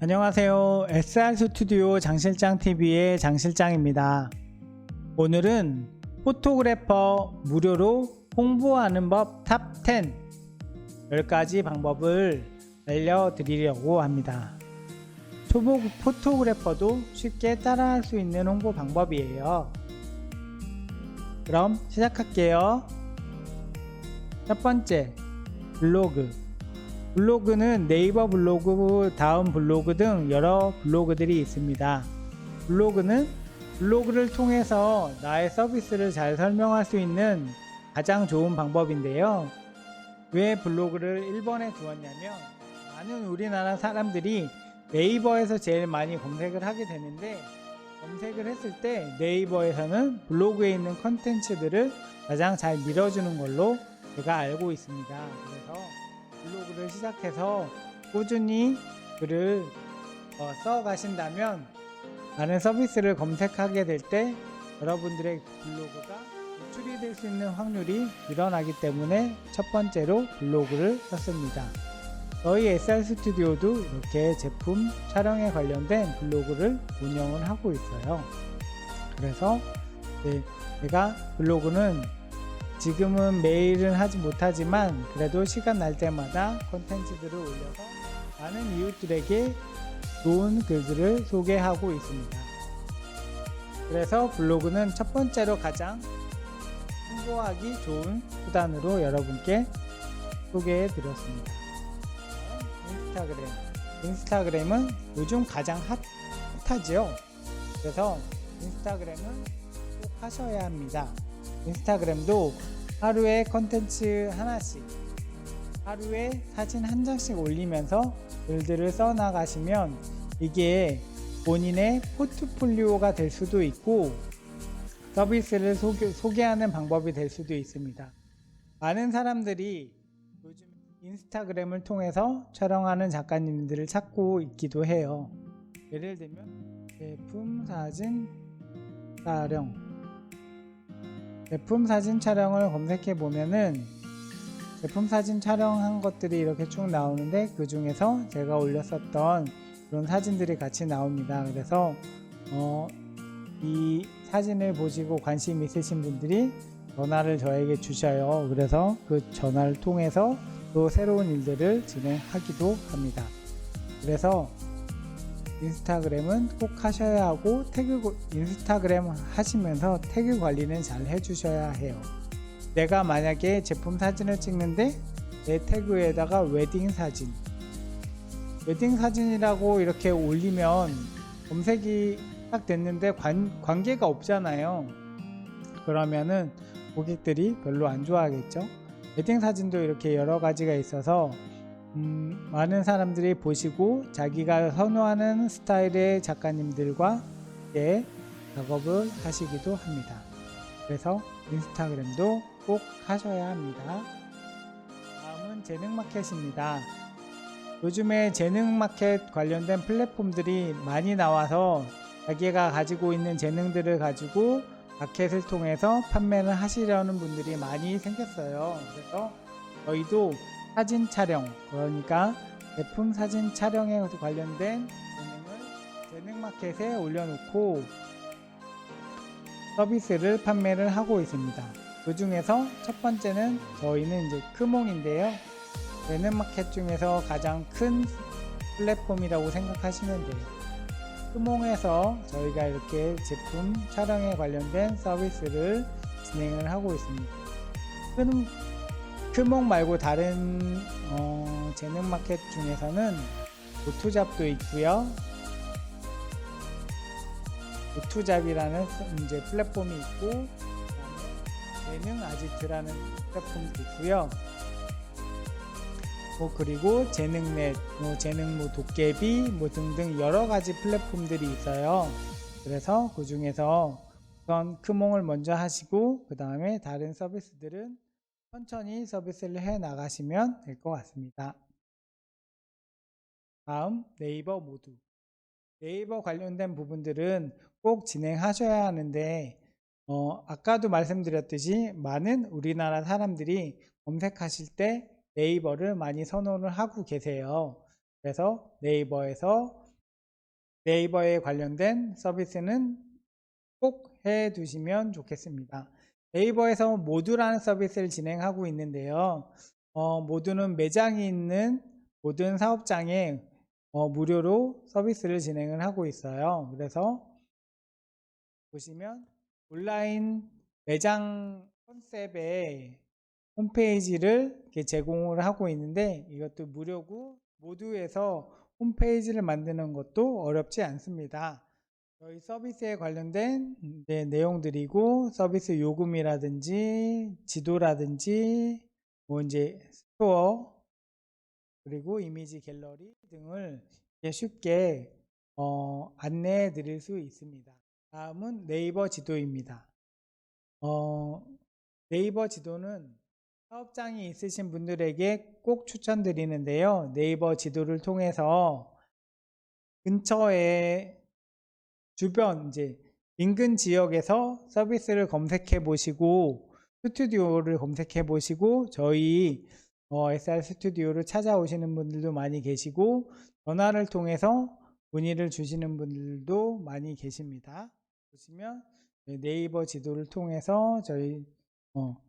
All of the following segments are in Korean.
안녕하세요. SR 스튜디오 장실장 TV의 장실장입니다. 오늘은 포토그래퍼 무료로 홍보하는 법 탑10 10가지 방법을 알려드리려고 합니다. 초보 포토그래퍼도 쉽게 따라할 수 있는 홍보 방법이에요. 그럼 시작할게요. 첫 번째, 블로그. 블로그는 네이버 블로그, 다음 블로그 등 여러 블로그들이 있습니다. 블로그는 블로그를 통해서 나의 서비스를 잘 설명할 수 있는 가장 좋은 방법인데요. 왜 블로그를 1번에 두었냐면 많은 우리나라 사람들이 네이버에서 제일 많이 검색을 하게 되는데 검색을 했을 때 네이버에서는 블로그에 있는 컨텐츠들을 가장 잘 밀어주는 걸로 제가 알고 있습니다. 그래서 블로그를 시작해서 꾸준히 글을 어, 써 가신다면 많은 서비스를 검색하게 될 때 여러분들의 블로그가 노출이 될 수 있는 확률이 늘어나기 때문에 첫 번째로 블로그를 썼습니다. 저희 SR 스튜디오도 이렇게 제품 촬영에 관련된 블로그를 운영을 하고 있어요. 그래서 네, 제가 블로그는 지금은 매일은 하지 못하지만 그래도 시간 날 때마다 콘텐츠들을 올려서 많은 이웃들에게 좋은 글들을 소개하고 있습니다. 그래서 블로그는 첫 번째로 가장 홍보하기 좋은 수단으로 여러분께 소개해 드렸습니다. 인스타그램. 인스타그램은 요즘 가장 핫, 핫하지요. 그래서 인스타그램은 꼭 하셔야 합니다. 인스타그램도 하루에 컨텐츠 하나씩, 하루에 사진 한 장씩 올리면서 글들을 써 나가시면 이게 본인의 포트폴리오가 될 수도 있고 서비스를 소개, 소개하는 방법이 될 수도 있습니다. 많은 사람들이 요즘 인스타그램을 통해서 촬영하는 작가님들을 찾고 있기도 해요. 예를 들면 제품 사진 촬영 제품 사진 촬영을 검색해 보면은 제품 사진 촬영한 것들이 이렇게 쭉 나오는데 그 중에서 제가 올렸었던 그런 사진들이 같이 나옵니다. 그래서 어, 이 사진을 보시고 관심 있으신 분들이 전화를 저에게 주셔요. 그래서 그 전화를 통해서 또 새로운 일들을 진행하기도 합니다. 그래서 인스타그램은 꼭 하셔야 하고 태그 인스타그램 하시면서 태그 관리는 잘 해주셔야 해요. 내가 만약에 제품 사진을 찍는데 내 태그에다가 웨딩 사진, 웨딩 사진이라고 이렇게 올리면 검색이 딱 됐는데 관, 관계가 없잖아요. 그러면은 고객들이 별로 안 좋아하겠죠. 웨딩 사진도 이렇게 여러 가지가 있어서 음, 많은 사람들이 보시고 자기가 선호하는 스타일의 작가님들과 예, 작업을 하시기도 합니다. 그래서 인스타그램도 꼭 하셔야 합니다. 다음은 재능 마켓입니다. 요즘에 재능 마켓 관련된 플랫폼들이 많이 나와서 자기가 가지고 있는 재능들을 가지고 마켓을 통해서 판매를 하시려는 분들이 많이 생겼어요. 그래서 저희도 사진 촬영, 그러니까 제품 사진 촬영에 관련된 재능을 재능 마켓에 올려놓고 서비스를 판매를 하고 있습니다. 그 중에서 첫 번째는 저희는 이제 크몽인데요. 재능 마켓 중에서 가장 큰 플랫폼이라고 생각하시면 돼요. 크몽에서 저희가 이렇게 제품 촬영에 관련된 서비스를 진행을 하고 있습니다. 큰 크몽 말고 다른 어, 재능 마켓 중에서는 오투잡도 있고요. 오투잡이라는 이제 플랫폼이 있고 재능 아지트라는 플랫폼도 있고요. 뭐 그리고 재능넷, 뭐 재능 뭐 도깨비 뭐 등등 여러 가지 플랫폼들이 있어요. 그래서 그 중에서 우선 크몽을 먼저 하시고 그 다음에 다른 서비스들은 천천히 서비스를 해 나가시면 될 것 같습니다. 다음 네이버 모두. 네이버 관련된 부분들은 꼭 진행하셔야 하는데 어, 아까도 말씀드렸듯이 많은 우리나라 사람들이 검색하실 때 네이버를 많이 선호를 하고 계세요. 그래서 네이버에서 네이버에 관련된 서비스는 꼭 해 두시면 좋겠습니다. 네이버에서 모두라는 서비스를 진행하고 있는데요. 어, 모두는 매장이 있는 모든 사업장에 어, 무료로 서비스를 진행을 하고 있어요. 그래서 보시면 온라인 매장 컨셉의 홈페이지를 제공을 하고 있는데 이것도 무료고 모두에서 홈페이지를 만드는 것도 어렵지 않습니다. 저희 서비스에 관련된 네, 내용들이고 서비스 요금이라든지 지도라든지 뭐 이제 스토어 그리고 이미지 갤러리 등을 쉽게 어, 안내해 드릴 수 있습니다. 다음은 네이버 지도입니다. 어, 네이버 지도는 사업장이 있으신 분들에게 꼭 추천드리는데요. 네이버 지도를 통해서 근처에 주변 이제 인근 지역에서 서비스를 검색해 보시고 스튜디오를 검색해 보시고 저희 어, SR 스튜디오를 찾아오시는 분들도 많이 계시고 전화를 통해서 문의를 주시는 분들도 많이 계십니다. 보시면 네, 네이버 지도를 통해서 저희 어,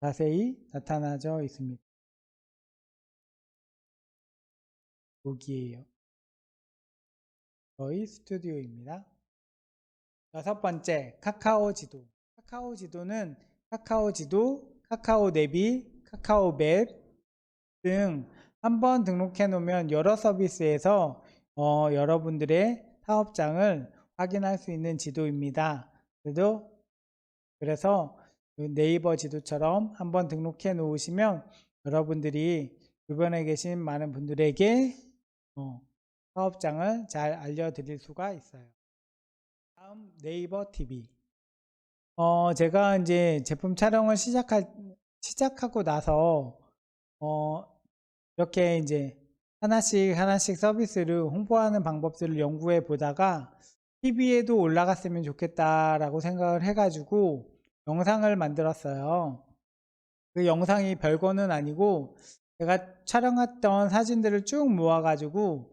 자세히 나타나져 있습니다. 여기에요. 저희 스튜디오입니다. 여섯 번째, 카카오 지도. 카카오 지도는 카카오 지도, 카카오 내비, 카카오 맵 등 한 번 등록해 놓으면 여러 서비스에서 어, 여러분들의 사업장을 확인할 수 있는 지도입니다. 그래도 그래서 그 네이버 지도처럼 한번 등록해 놓으시면 여러분들이 주변에 계신 많은 분들에게 어, 사업장을 잘 알려드릴 수가 있어요. 다음 네이버 TV. 어, 제가 이제 제품 촬영을 시작할, 시작하고 나서, 어, 이렇게 이제 하나씩 하나씩 서비스를 홍보하는 방법들을 연구해 보다가 TV에도 올라갔으면 좋겠다라고 생각을 해가지고 영상을 만들었어요. 그 영상이 별거는 아니고 제가 촬영했던 사진들을 쭉 모아가지고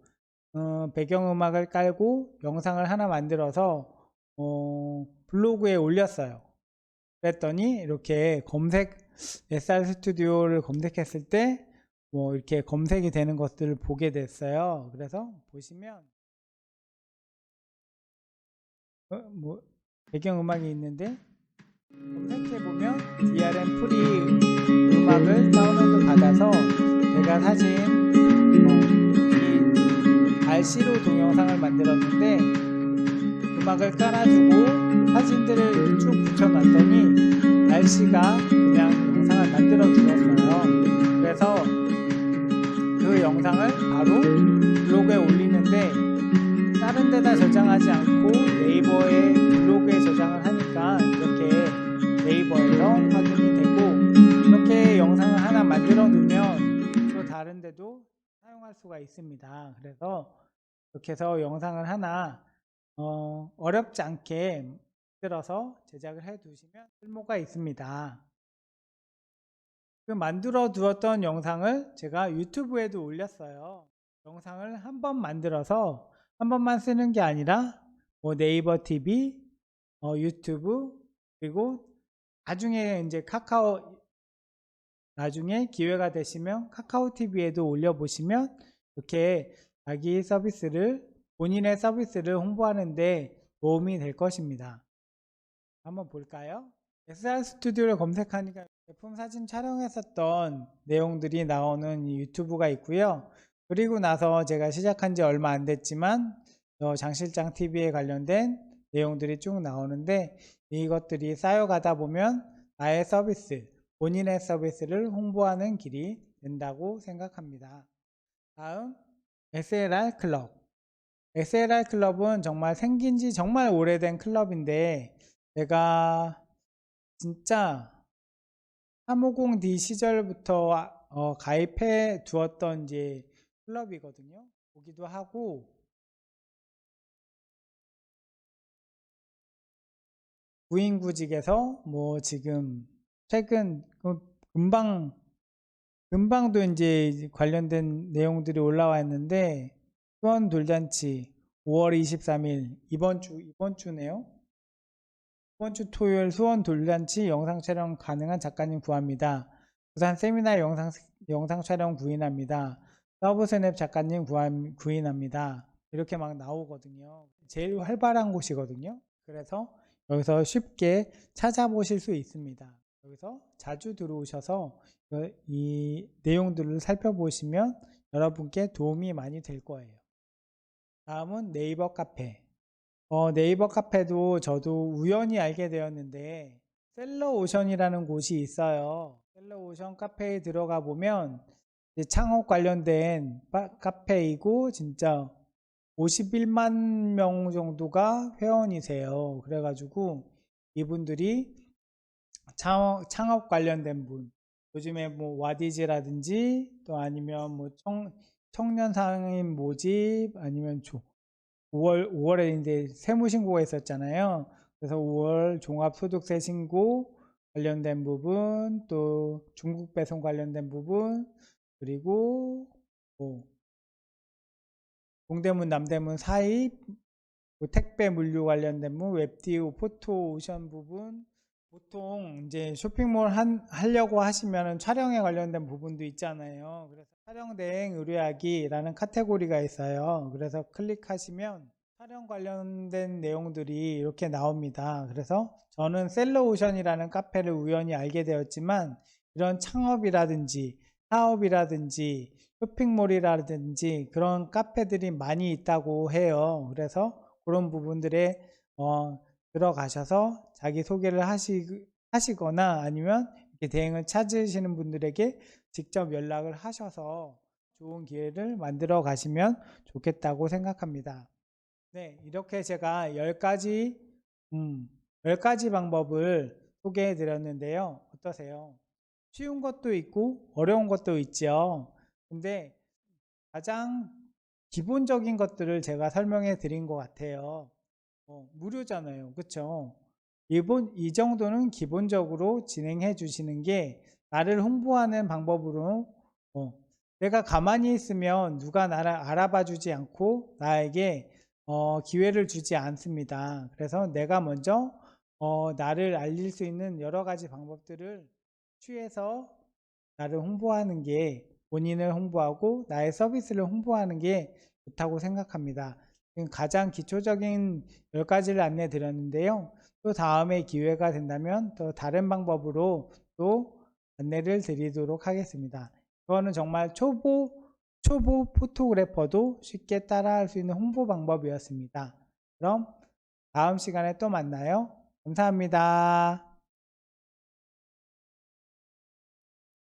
어, 배경음악을 깔고 영상을 하나 만들어서 어, 블로그에 올렸어요. 그랬더니 이렇게 검색 SR 스튜디오를 검색했을 때 뭐 이렇게 검색이 되는 것들을 보게 됐어요. 그래서 보시면 어, 뭐 배경음악이 있는데 검색해 보면 DRM 프리 음악을 다운로드 받아서 제가 사진 어, 이 RC로 동영상을 만들었는데 음악을 깔아주고 사진들을 쭉 붙여놨더니 RC가 그냥 영상을 만들어 주었어요. 그래서 그 영상을 바로 블로그에 올리는데 다른 데다 저장하지 않고 네이버에 블로그에 저장을 하니까 이렇게 네이버에서 확인이 되고 이렇게 영상을 하나 만들어 데도 사용할 수가 있습니다. 그래서 이렇게 해서 영상을 하나 어, 어렵지 않게 만들어서 제작을 해 두시면 쓸모가 있습니다. 그 만들어 두었던 영상을 제가 유튜브에도 올렸어요. 영상을 한 번 만들어서 한 번만 쓰는 게 아니라 뭐 네이버 TV, 어, 유튜브 그리고 나중에 이제 카카오 나중에 기회가 되시면 카카오 TV에도 올려보시면 이렇게 자기 서비스를 본인의 서비스를 홍보하는데 도움이 될 것입니다. 한번 볼까요? SR 스튜디오를 검색하니까 제품 사진 촬영했었던 내용들이 나오는 유튜브가 있고요. 그리고 나서 제가 시작한 지 얼마 안 됐지만 어, 장실장 TV에 관련된 내용들이 쭉 나오는데 이것들이 쌓여가다 보면 나의 서비스, 본인의 서비스를 홍보하는 길이 된다고 생각합니다. 다음 SLR 클럽. SLR 클럽은 정말 생긴 지 정말 오래된 클럽인데 제가 진짜 350D 시절부터 어, 가입해 두었던 이제 클럽이거든요. 보기도 하고 구인구직에서 뭐 지금 최근 그 금방 금방도 이제 관련된 내용들이 올라와 있는데 수원 돌잔치 5월 23일 이번 주 이번 주네요. 이번 주 토요일 수원 돌잔치 영상 촬영 가능한 작가님 구합니다. 부산 세미나 영상 영상 촬영 구인합니다. 서브스냅 작가님 구함, 구인합니다. 이렇게 막 나오거든요. 제일 활발한 곳이거든요. 그래서 여기서 쉽게 찾아보실 수 있습니다. 여기서 자주 들어오셔서 이 내용들을 살펴보시면 여러분께 도움이 많이 될 거예요. 다음은 네이버 카페. 어, 네이버 카페도 저도 우연히 알게 되었는데 셀러오션이라는 곳이 있어요. 셀러오션 카페에 들어가 보면 창업 관련된 바- 카페이고 진짜 51만 명 정도가 회원이세요. 그래가지고 이분들이 창업, 관련된 분, 요즘에 뭐 와디즈라든지 또 아니면 뭐 청, 청년 상임 모집 아니면 조, 5월 5월에 이제 세무 신고가 있었잖아요. 그래서 5월 종합소득세 신고 관련된 부분, 또 중국 배송 관련된 부분, 그리고 뭐 동대문 남대문 사입, 뭐 택배 물류 관련된 부분, 웹디오, 포토 오션 부분, 보통 이제 쇼핑몰 한, 하려고 하시면 촬영에 관련된 부분도 있잖아요. 그래서 촬영 대행 의뢰하기라는 카테고리가 있어요. 그래서 클릭하시면 촬영 관련된 내용들이 이렇게 나옵니다. 그래서 저는 셀러오션이라는 카페를 우연히 알게 되었지만 이런 창업이라든지 사업이라든지 쇼핑몰이라든지 그런 카페들이 많이 있다고 해요. 그래서 그런 부분들에 어, 들어가셔서 자기 소개를 하시, 하시거나 아니면 이렇게 대행을 찾으시는 분들에게 직접 연락을 하셔서 좋은 기회를 만들어 가시면 좋겠다고 생각합니다. 네, 이렇게 제가 10가지, 음, 10가지 방법을 소개해 드렸는데요. 어떠세요? 쉬운 것도 있고 어려운 것도 있죠. 근데 가장 기본적인 것들을 제가 설명해 드린 것 같아요. 어, 무료잖아요. 그쵸? 이번, 이 정도는 기본적으로 진행해 주시는 게 나를 홍보하는 방법으로 어, 내가 가만히 있으면 누가 나를 알아봐 주지 않고 나에게 어, 기회를 주지 않습니다. 그래서 내가 먼저 어, 나를 알릴 수 있는 여러 가지 방법들을 취해서 나를 홍보하는 게 본인을 홍보하고 나의 서비스를 홍보하는 게 좋다고 생각합니다. 지금 가장 기초적인 10가지를 안내 드렸는데요. 또 다음에 기회가 된다면 또 다른 방법으로 또 안내를 드리도록 하겠습니다. 이거는 정말 초보, 초보 포토그래퍼도 쉽게 따라할 수 있는 홍보 방법이었습니다. 그럼 다음 시간에 또 만나요. 감사합니다.